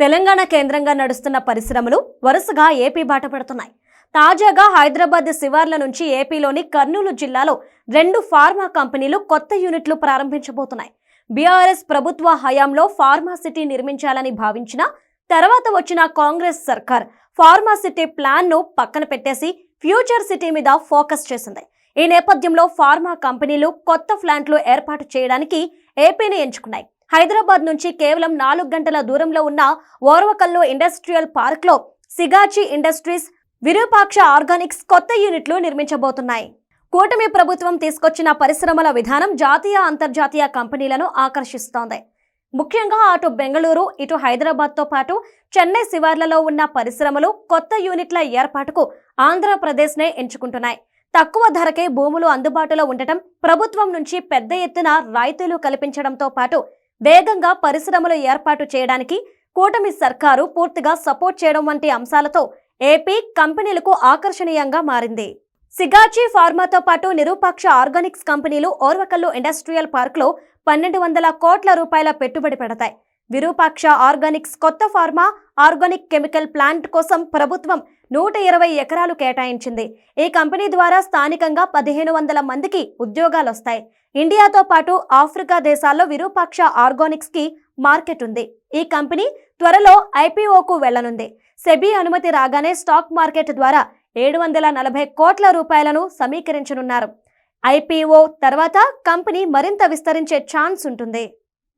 తెలంగాణ కేంద్రంగా నడుస్తున్న పరిశ్రమలు వరుసగా ఏపీ బాట పడుతున్నాయి. తాజాగా హైదరాబాద్ శివార్ల నుంచి ఏపీలోని కర్నూలు జిల్లాలో రెండు ఫార్మా కంపెనీలు కొత్త యూనిట్లు ప్రారంభించబోతున్నాయి. బీఆర్ఎస్ ప్రభుత్వ హయాంలో ఫార్మా సిటీ నిర్మించాలని భావించిన తర్వాత వచ్చిన కాంగ్రెస్ సర్కార్ ఫార్మా సిటీ ప్లాన్ను పక్కన పెట్టేసి ఫ్యూచర్ సిటీ మీద ఫోకస్ చేసింది. ఈ నేపథ్యంలో ఫార్మా కంపెనీలు కొత్త ప్లాంట్లు ఏర్పాటు చేయడానికి ఏపీని ఎంచుకున్నాయి. హైదరాబాద్ నుంచి కేవలం నాలుగు గంటల దూరంలో ఉన్న ఓర్వకల్లు ఇండస్ట్రియల్ పార్క్లో సిగాచి ఇండస్ట్రీస్ విరూపాక్ష ఆర్గానిక్స్ కొత్త యూనిట్లు నిర్మించబోతున్నాయి. కూటమి ప్రభుత్వం తీసుకొచ్చిన పరిశ్రమల విధానం జాతీయ అంతర్జాతీయ కంపెనీలను ఆకర్షిస్తోంది. ముఖ్యంగా అటు బెంగళూరు ఇటు హైదరాబాద్తో పాటు చెన్నై శివార్లలో ఉన్న పరిశ్రమలు కొత్త యూనిట్ల ఏర్పాటుకు ఆంధ్రప్రదేశ్నే ఎంచుకుంటున్నాయి. తక్కువ ధరకే భూములు అందుబాటులో ఉండటం ప్రభుత్వం నుంచి పెద్ద ఎత్తున రాయితీలు కల్పించడంతో పాటు వేగంగా పరిశ్రమలు ఏర్పాటు చేయడానికి కూటమి సర్కారు పూర్తిగా సపోర్ట్ చేయడం వంటి అంశాలతో ఏపీ కంపెనీలకు ఆకర్షణీయంగా మారింది. సిగాచి ఫార్మాతో పాటు నిరూపాక్ష ఆర్గానిక్స్ కంపెనీలు ఓర్వకల్లు ఇండస్ట్రియల్ పార్క్లో పన్నెండు వందల కోట్ల రూపాయల పెట్టుబడి పెడతాయి. విరూపాక్ష ఆర్గానిక్స్ కొత్త ఫార్మా ఆర్గానిక్ కెమికల్ ప్లాంట్ కోసం ప్రభుత్వం నూట ఇరవై ఎకరాలు కేటాయించింది. ఈ కంపెనీ ద్వారా స్థానికంగా పదిహేను వందల మందికి ఉద్యోగాలు వస్తాయి ఇండియాతో పాటు ఆఫ్రికా దేశాల్లో విరూపాక్ష ఆర్గానిక్స్కి మార్కెట్ ఉంది. ఈ కంపెనీ త్వరలో ఐపీఓకు వెళ్ళనుంది సెబీ అనుమతి రాగానే స్టాక్ మార్కెట్ ద్వారా ఏడు వందల నలభై కోట్ల రూపాయలను సమీకరించనున్నారు. ఐపీఓ తర్వాత కంపెనీ మరింత విస్తరించే ఛాన్స్ ఉంటుంది.